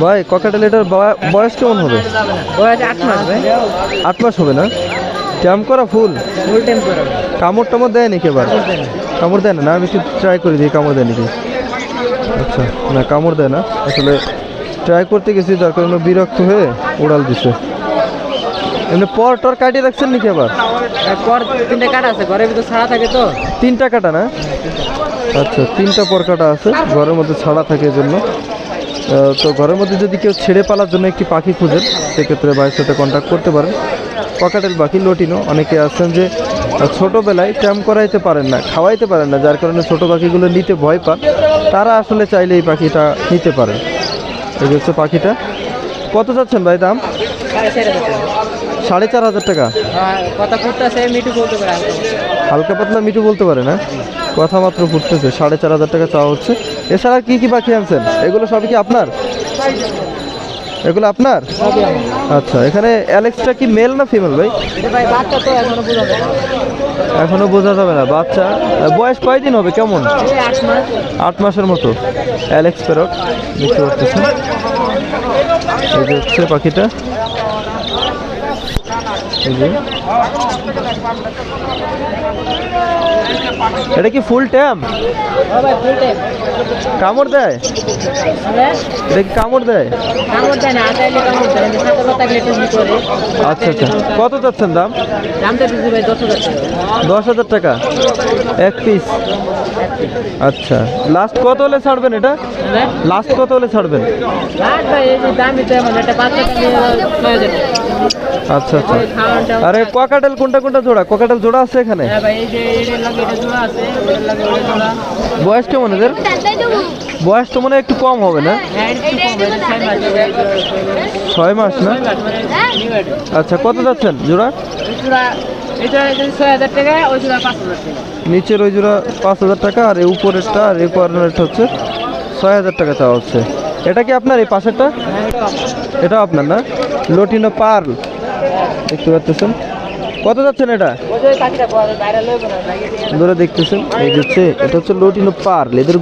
ভাই ককাটেল এটার বয়- বয়স কেমন হবে? বয়স আট মাস ভাই। আট মাস হবে না? ট্যাম করা ফুল? ফুল টেম্পোর কামড় টামড় দেয় নাকি এবার? কামড় দেয় না। না? আমি একটু ট্রাই করে দিই কামড় দেয় নাকি। আচ্ছা না কামড় দেয় না। আসলে ট্রাই করতে গেছি যার কারণে বিরক্ত হয়ে উড়াল দিছে। এমনি পর টর কাটিয়ে রাখছেন নাকি আবার? পর তিনটে কাটা আছে ঘরের ভিতরে ছাড়া থাকে তো। তিনটা কাটা না? আচ্ছা তিনটা পর কাটা আছে ঘরের মধ্যে ছাড়া থাকে এজন্য। আহ, তো ঘরের মধ্যে যদি কেউ ছেড়ে পালার জন্য একটি পাখি খুঁজেন সেক্ষেত্রে ভাইয়ের সাথে কন্ট্যাক্ট করতে পারেন। পকাটেল পাখি লটিনো। অনেকে আছেন যে ছোটোবেলায় ট্যাম করাইতে পারেন না খাওয়াইতে পারেন না যার কারণে ছোটো পাখিগুলো নিতে ভয় পান। তারা আসলে চাইলে এই পাখিটা নিতে পারেন এই হচ্ছে পাখিটা। কত যাচ্ছেন ভাই দাম? সাড়ে চার হাজার টাকা। মিটু পারে। হালকা। হালকা পাতলা মিঠু বলতে পারে না? কথা মাত্র ফুটতেছে, সাড়ে চার হাজার টাকা চাওয়া হচ্ছে। এছাড়া কি কি পাখি আনছেন? এগুলো সবই কি আপনার? এগুলো আপনার? আচ্ছা এখানে অ্যালেক্সটা কি মেল না ফিমেল ভাই? এখনও বোঝা যাবে না, বাচ্চা। বয়স কয়দিন হবে, কেমন? আট মাস আট মাসের মতো। অ্যালেক্স প্যারট দেখতে পাচ্ছেন। এই হচ্ছে পাখিটা। এটা কি ফুল ট্যাম কামড় দেয়? এটা কি কামড় দেয়? কামড় দেয় না আটাইলে কামড় দেয় না সাথে কথা গেলে টুকলি করে। আচ্ছা আচ্ছা। কত যাচ্ছেন দাম? দশ হাজার টাকা। এক পিস আচ্ছা। লাস্ট কত হলে ছাড়বেন এটা? হ্যাঁ? লাস্ট কত হলে ছাড়বেন? আচ্ছা আচ্ছা। আরে ককাটেল কোনটা কোনটা জোড়া? ককাটেল জোড়া আছে এখানে? হ্যাঁ ভাই এই যে এটার লাগে এটা জোড়া আছে ওটার লাগে ওটা জোড়া। বয়স কেমন এদের? বয়স তো মনে হয় একটু কম হবে না? হ্যাঁ এটা একটু কম হয়, ছয় মাস। না? এটা। আচ্ছা কত যাচ্ছেন জোড়া? যদি ছয় হাজার টাকা ওই জোড়া পাঁচ হাজার টাকা। নিচের ওই জোড়া পাঁচ হাজার টাকা আর এই উপরেরটা আর এই কর্নারটা হচ্ছে ছয় হাজার টাকা চাওয়া হচ্ছে। এটা কি আপনার এই পাশেরটা? এটা এটাও আপনার না? Latino pearl. দেখতে পাচ্ছেন? কত যাচ্ছেন এটা? ধরে দেখতেছেন এই যে হচ্ছে এটা হচ্ছে লটিনো পার্ল। এদের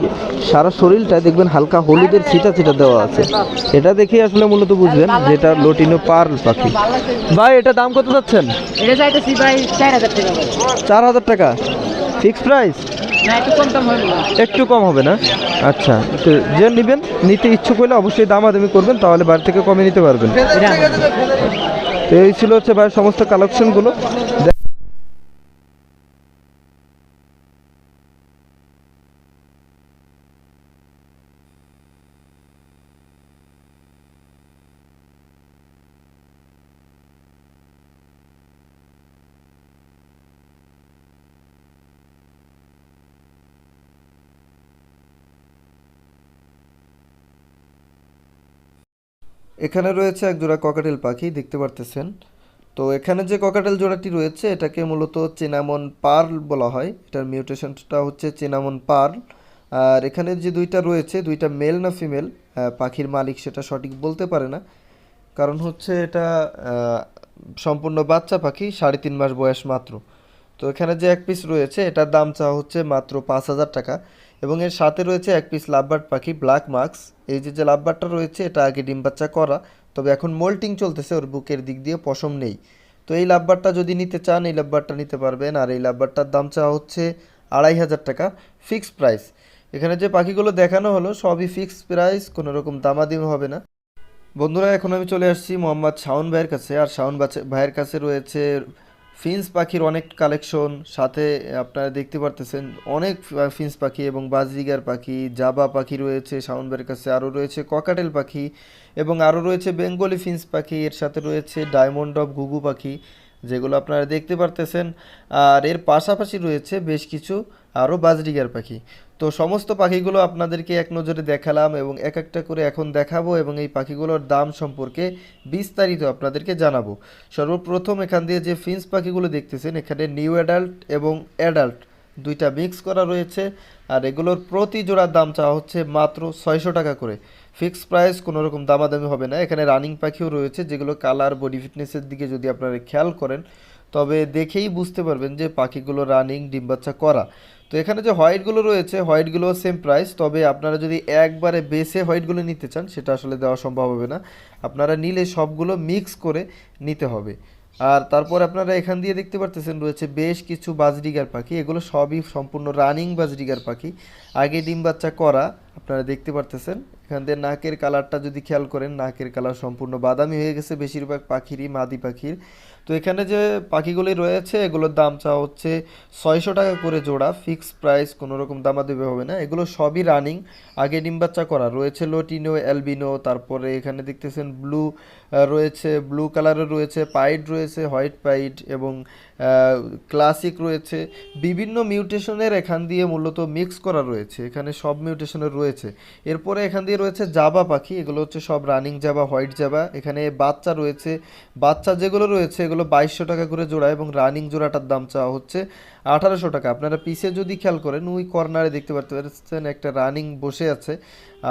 সারা শরীরটা দেখবেন হালকা হলুদের ছিটা ছিটা দেওয়া আছে। এটা দেখেই আসলে মূলত বুঝবেন যে এটা লটিনো পার্ল পাখি। ভাই এটা দাম কত যাচ্ছেন? চার হাজার টাকা? ভাই। চার হাজার টাকা ফিক্স প্রাইস? না একটু কম দাম হবে না। একটু কম হবে না? আচ্ছা তো যে নেবেন নিতে ইচ্ছুক হলে অবশ্যই দাম দামাদামি করবেন তাহলে বাড়ি থেকে কমে নিতে পারবেন। তো এই ছিল হচ্ছে ভাই সমস্ত কালেকশনগুলো এখানে রয়েছে এক জোড়া ককাটেল পাখি, দেখতে পারতেছেন। তো এখানে যে ককাটেল জোড়াটি রয়েছে, এটাকে মূলত চেনামন পার্ল বলা হয়। এটার মিউটেশনটা হচ্ছে চেনামন পার্ল আর এখানে যে দুইটা রয়েছে, দুইটা মেল না ফিমেল পাখির মালিক সেটা সঠিক বলতে পারে না। কারণ হচ্ছে এটা সম্পূর্ণ বাচ্চা পাখি, সাড়ে তিন মাস বয়স মাত্র। তো এখানে যে এক পিস রয়েছে, এটার দাম চাওয়া হচ্ছে মাত্র পাঁচ হাজার টাকা। এবং এর সাথে রয়েছে এক পিস লাভবার্ড পাখি ব্ল্যাক মার্কস এই যে যে লাভবার্ডটা রয়েছে, এটা আগে ডিম বাচ্চা করা। তবে এখন মোল্টিং চলতেছে, ওর বুকের দিক দিয়ে পশম নেই। তো এই লাভবারটা যদি নিতে চান, এই লাভবারটা নিতে পারবেন। আর এই লাভবারটার দাম চাওয়া হচ্ছে আড়াই হাজার টাকা ফিক্স প্রাইস এখানে যে পাখিগুলো দেখানো হলো, সবই ফিক্স প্রাইস কোনো রকম দামাদামি হবে না। বন্ধুরা, এখন আমি চলে আসছি মোহাম্মদ শাওন ভাইয়ের কাছে। আর শাওন ভাইয়ের কাছে রয়েছে ফিন্স পাখির অনেক কালেকশন সাথে আপনারা দেখতে পারতেছেন অনেক ফিন্স পাখি এবং বাজরিগার পাখি, জাবা পাখি রয়েছে ভাইয়ের কাছে আরও রয়েছে, ককাটেল পাখি এবং আরও রয়েছে বেঙ্গলি ফিন্স পাখি, এর সাথে রয়েছে ডায়মন্ড অফ ঘুঘু পাখি, যেগুলো আপনারা দেখতে পারতেছেন। আর এর পাশাপাশি রয়েছে বেশ কিছু আরও বাজরিগার পাখি। তো সমস্ত পাখিগুলো আপনাদেরকে এক নজরে দেখালাম এবং এক একটা করে এখন দেখাবো এবং এই পাখিগুলোর দাম সম্পর্কে বিস্তারিত আপনাদেরকে জানাব। সর্বপ্রথম এখান দিয়ে যে ফিন্স পাখিগুলো দেখতেছেন, এখানে নিউ অ্যাডাল্ট এবং অ্যাডাল্ট দুইটা মিক্স করা রয়েছে আর এগুলোর প্রতি জোড়ার দাম চাওয়া হচ্ছে মাত্র ছয়শো টাকা করে। ফিক্স প্রাইস কোনো রকম দামাদামি হবে না। এখানে রানিং পাখিও রয়েছে যেগুলো কালার, বডি ফিটনেসের দিকে যদি আপনারা খেয়াল করেন, তবে দেখেই বুঝতে পারবেন যে পাখিগুলো রানিং ডিম বাচ্চা করা। তো এখানে যে হোয়াইটগুলো রয়েছে হোয়াইটগুলো সেম প্রাইস তবে আপনারা যদি একবারে বেসে হোয়াইটগুলো নিতে চান, সেটা আসলে দেওয়া সম্ভব হবে না। আপনারা নিলে সবগুলো মিক্স করে নিতে হবে। আর তারপর আপনারা এখান দিয়ে দেখতে পারতেছেন, রয়েছে বেশ কিছু বাজরিগার পাখি। এগুলো সবই সম্পূর্ণ রানিং বাজরিগার পাখি। আগে ডিম বাচ্চা করা, আপনারা দেখতে পারতেছেন। এখান দিয়ে নাকের কালারটা যদি খেয়াল করেন, নাকের কালার সম্পূর্ণ বাদামি হয়ে গেছে বেশিরভাগ পাখিরই, মাদি পাখির। তো এখানে যে পাখিগুলি রয়েছে, এগুলোর দাম চাওয়া হচ্ছে ছয়শো টাকা করে জোড়া। ফিক্স প্রাইস কোনো রকম দামাদামি হবে না। এগুলো সবই রানিং। আগে ডিম বাচ্চা করা। রয়েছে লোটিনো, অ্যালবিনো, তারপরে এখানে দেখতেছেন ব্লু রয়েছে ব্লু কালারের রয়েছে পাইড রয়েছে, হোয়াইট পাইড এবং ক্লাসিক রয়েছে। বিভিন্ন মিউটেশনের এখান দিয়ে মূলত মিক্স করা রয়েছে। এখানে সব মিউটেশনের রয়েছে। এরপরে এখান দিয়ে রয়েছে জাবা পাখি। এগুলো হচ্ছে সব রানিং জাবা, হোয়াইট জাবা। এখানে বাচ্চা রয়েছে। বাচ্চা যেগুলো রয়েছে এগুলো বাইশশো টাকা করে জোড়া এবং রানিং জোড়াটার দাম চাওয়া হচ্ছে আঠারোশো টাকা। আপনারা পিসে যদি খেয়াল করেন, ওই কর্নারে দেখতে পারছেন একটা রানিং বসে আছে।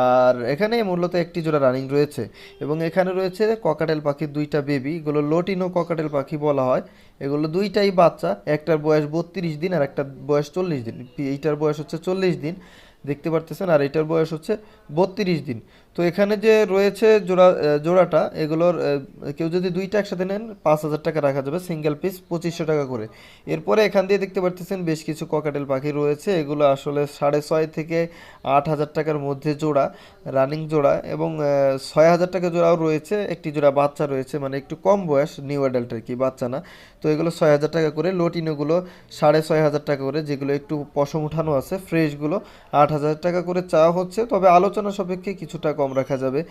আর এখানে মূলত একটি জোড়া রানিং রয়েছে এবং এখানে রয়েছে ককাটেল পাখির দুইটা বেবি। এগুলো লোটিনো ককাটেল পাখি বলা হয়। এগুলো দুইটাই বাচ্চা, একটার বয়স বত্রিশ দিন আর একটা বয়স চল্লিশ দিন। এইটার বয়স হচ্ছে চল্লিশ দিন। দেখতে পারতেছেন, আর এটার বয়স হচ্ছে বত্রিশ দিন। তো এখানে যে রয়েছে জোড়া জোড়াটা, এগুলোর কেউ যদি দুইটা একসাথে নেন, পাঁচ হাজার টাকা রাখা যাবে সিঙ্গেল পিস পঁচিশশো টাকা করে। এরপরে এখান দিয়ে দেখতে পারতেছেন বেশ কিছু ককাটেল পাখি রয়েছে, এগুলো আসলে সাড়ে ছয় থেকে আট হাজার টাকার মধ্যে জোড়া রানিং জোড়া এবং ছয় হাজার টাকা জোড়াও রয়েছে, একটি জোড়া বাচ্চা রয়েছে মানে একটু কম বয়স নিউ অ্যাডাল্ট কি, বাচ্চা না। তো এগুলো ছয় হাজার টাকা করে, লোটিনোগুলো সাড়ে ছয় হাজার টাকা করে, যেগুলো একটু পশম উঠানো আছে ফ্রেশগুলো আট হাজার টাকা করে চাওয়া হচ্ছে। তবে আলোচনা সাপেক্ষে কিছুটা কম রাখা যাবে।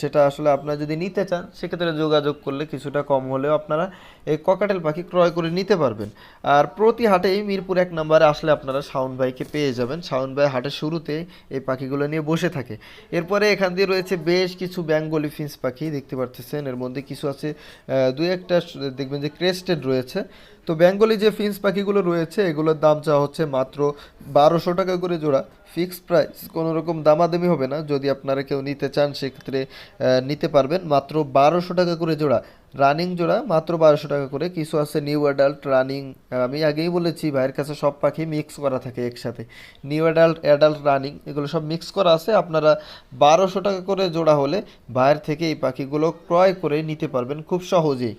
সেটা আসলে আপনারা যদি নিতে চান, সেক্ষেত্রে যোগাযোগ করলে কিছুটা কম হলেও আপনারা এই ককাটেল পাখি ক্রয় করে নিতে পারবেন। আর প্রতি হাটেই মিরপুর এক নম্বরে আসলে আপনারা শাওন ভাইকে পেয়ে যাবেন। শাওন ভাই হাটের শুরুতে এই পাখিগুলো নিয়ে বসে থাকে। এরপরে এখান দিয়ে রয়েছে বেশ কিছু বেঙ্গলি ফিন্স পাখি, দেখতে পারতেছেন। এর মধ্যে কিছু আছে দুই একটা, দেখবেন যে ক্রেস্টেড রয়েছে। তো বেঙ্গলি যে ফিন্স পাখিগুলো রয়েছে, এগুলোর দাম চাওয়া হচ্ছে মাত্র বারোশো টাকা করে জোড়া। ফিক্সড প্রাইস, কোনো রকম দামাদামি হবে না। যদি আপনারা কেউ নিতে চান, সেক্ষেত্রে নিতে পারবেন মাত্র বারোশো টাকা করে জোড়া। রানিং জোড়া, মাত্র বারোশো টাকা করে। কিছু আছে নিউ অ্যাডাল্ট রানিং। আমি আগেই বলেছি, ভাইয়ের কাছে সব পাখি মিক্স করা থাকে একসাথে। নিউ অ্যাডাল্ট অ্যাডাল্ট রানিং, এগুলো সব মিক্স করা আছে। আপনারা বারোশো টাকা করে জোড়া হলে ভাইয়ের থেকে এই পাখিগুলো ক্রয় করে নিতে পারবেন খুব সহজেই।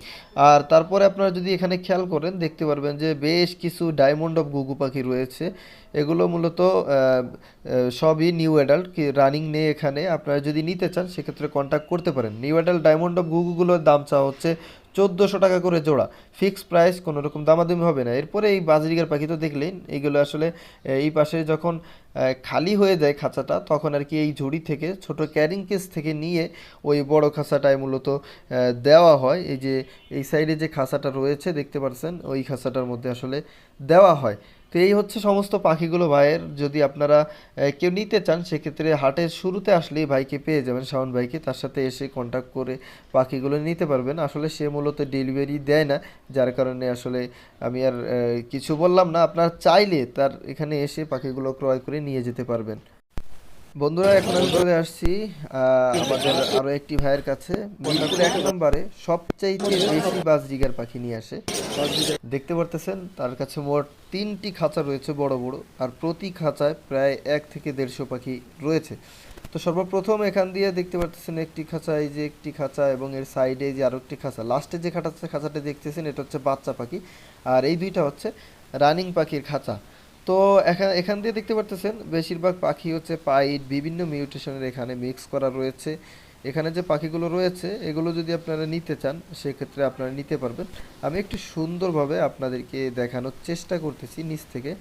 আর তারপরে আপনারা যদি এখানে খেয়াল করেন, দেখতে পারবেন যে বেশ কিছু ডায়মন্ড অফ গুগু পাখি রয়েছে। এগুলো মূলত সবই নিউ অ্যাডাল্ট, কি রানিং নেই এখানে। আপনারা যদি নিতে চান, সেক্ষেত্রে কন্ট্যাক্ট করতে পারেন। নিউ অ্যাডাল্ট ডায়মন্ড অফ গুগুগুলোর দাম চাওয়া হচ্ছে চোদ্দোশো টাকা করে জোড়া। ফিক্সড প্রাইস কোনো রকম দামাদামি হবে না। এরপরে এই বাজরিগার পাখি তো দেখলেন এইগুলো আসলে এই পাশে যখন খালি হয়ে যায় খাঁচাটা, তখন আর কি এই ঝুড়ি থেকে, ছোট ক্যারিং কেস থেকে নিয়ে ওই বড় খাঁচাটায় মূলত দেওয়া হয়। এই যে, এই সাইডে যে খাঁচাটা রয়েছে, দেখতে পাচ্ছেন ওই খাঁচাটার মধ্যে আসলে দেওয়া হয়। তো এই হচ্ছে সমস্ত পাখিগুলো ভাইয়ের। যদি আপনারা কেউ নিতে চান, সেক্ষেত্রে হাটের শুরুতে আসলেই ভাইকে পেয়ে যাবেন, শাওন ভাইকে। তার সাথে এসে কন্ট্যাক্ট করে পাখিগুলো নিতে পারবেন। আসলে সে মূলত ডেলিভারি দেয় না, যার কারণে আসলে আমি আর কিছু বললাম না। আপনার চাইলে তার এখানে এসে পাখিগুলো ক্রয় করে নিয়ে যেতে পারবেন। বন্ধুরা, এখন আমি চলে আসছি আমাদের আরও একটি ভাইয়ের কাছে। মিরপুর এক নম্বরে সবচাইতে বেশি বাজরিগার পাখি নিয়ে আসে। দেখতে পারতেছেন, তার কাছে মোট তিনটি খাঁচা রয়েছে বড় বড়, আর প্রতি খাঁচায় প্রায় এক থেকে দেড়শো পাখি রয়েছে। তো সর্বপ্রথম এখান দিয়ে দেখতে পারতেছেন একটি খাঁচা, এই যে একটি খাঁচা, এবং এর সাইডে যে আরও একটি খাঁচা। লাস্টে যে খাঁচা খাঁচাটা দেখতেছেন, এটা হচ্ছে বাচ্চা পাখি। আর এই দুইটা হচ্ছে রানিং পাখির খাঁচা। তো এখান এখান দিয়ে দেখতে পারতেছেন, বেশিরভাগ পাখি হচ্ছে পাইট, বিভিন্ন মিউটেশনের এখানে মিক্স করা রয়েছে। এখানে যে পাখিগুলো রয়েছে, এগুলো যদি আপনারা নিতে চান, সেক্ষেত্রে আপনারা নিতে পারবেন। আমি একটু সুন্দরভাবে আপনাদেরকে দেখানোর চেষ্টা করতেছি নিচ থেকে।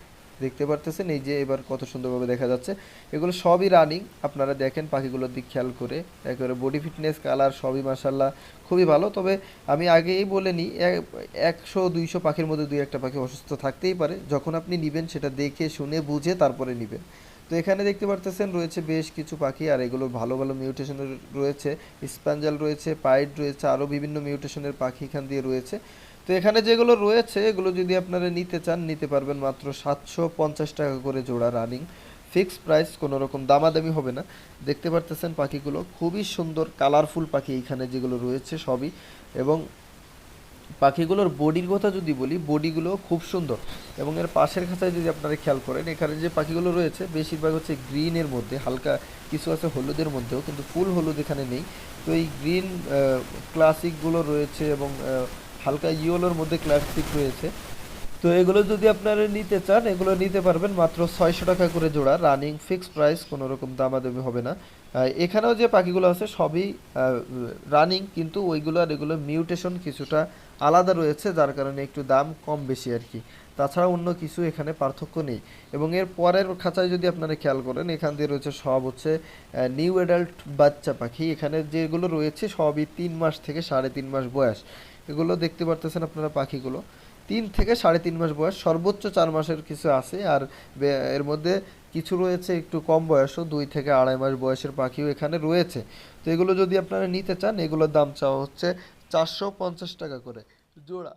দেখতে পারতেছেন, এই যে এবার কত সুন্দরভাবে দেখা যাচ্ছে। এগুলো সবই রানিং আপনারা দেখেন পাখিগুলোর দিক খেয়াল করে। একেবারে বডি ফিটনেস কালার সবই মাসাল্লাহ খুবই ভালো। তবে আমি আগেই বলে নিই একশো, দুইশো পাখির মধ্যে দুই একটা পাখি অসুস্থ থাকতেই পারে। যখন আপনি নেবেন সেটা দেখে, শুনে, বুঝে তারপরে নেবেন। তো এখানে দেখতে পারতেছেন রয়েছে বেশ কিছু পাখি, আর এগুলো ভালো ভালো মিউটেশনের রয়েছে। স্প্যাঞ্জাল রয়েছে পাইড রয়েছে আরও বিভিন্ন মিউটেশনের পাখি এখান দিয়ে রয়েছে। তো এখানে যেগুলো রয়েছে, এগুলো যদি আপনারা নিতে চান, নিতে পারবেন মাত্র সাতশো পঞ্চাশ টাকা করে জোড়া রানিং ফিক্সড প্রাইস কোনো রকম দামাদামি হবে না। দেখতে পারতেছেন পাখিগুলো, খুবই সুন্দর কালারফুল পাখি এখানে যেগুলো রয়েছে সবই। এবং পাখিগুলোর বডির কথা যদি বলি বডিগুলো খুব সুন্দর। এবং এর পাশের খাঁচায় যদি আপনারা খেয়াল করেন, এখানে যে পাখিগুলো রয়েছে, বেশিরভাগ হচ্ছে গ্রিনের মধ্যে, হালকা কিছু আছে হলুদের মধ্যেও, কিন্তু ফুল হলুদ এখানে নেই। তো এই গ্রিন ক্লাসিকগুলো রয়েছে এবং হালকা ইয়েলোর মধ্যে ক্লাসিক রয়েছে। তো এগুলো যদি আপনারা নিতে চান, এগুলো নিতে পারবেন মাত্র ছয়শো টাকা করে জোড়া রানিং ফিক্সড প্রাইস কোনো রকম দামাদামি হবে না। এখানেও যে পাখিগুলো আছে, সবই রানিং কিন্তু ওইগুলো আর এগুলো মিউটেশন কিছুটা আলাদা রয়েছে, যার কারণে একটু দাম কম বেশি আর কি। তাছাড়া অন্য কিছু এখানে পার্থক্য নেই। এবং এর পরের খাঁচায় যদি আপনারা খেয়াল করেন, এখান দিয়ে রয়েছে সব হচ্ছে নিউ অ্যাডাল্ট বাচ্চা পাখি। এখানে যেগুলো রয়েছে, সবই তিন মাস থেকে সাড়ে তিন মাস বয়স। এগুলো দেখতে পারতেছেন আপনারা পাখিগুলো। তিন থেকে সাড়ে তিন মাস বয়স, সর্বোচ্চ চার মাসের কিছু আছে, আর এর মধ্যে কিছু রয়েছে একটু কম বয়সও, দুই থেকে আড়াই মাস বয়সের পাখিও এখানে রয়েছে। তো এগুলো যদি আপনারা নিতে চান, এগুলোর দাম চাওয়া হচ্ছে চারশো পঞ্চাশ টাকা করে। জোড়া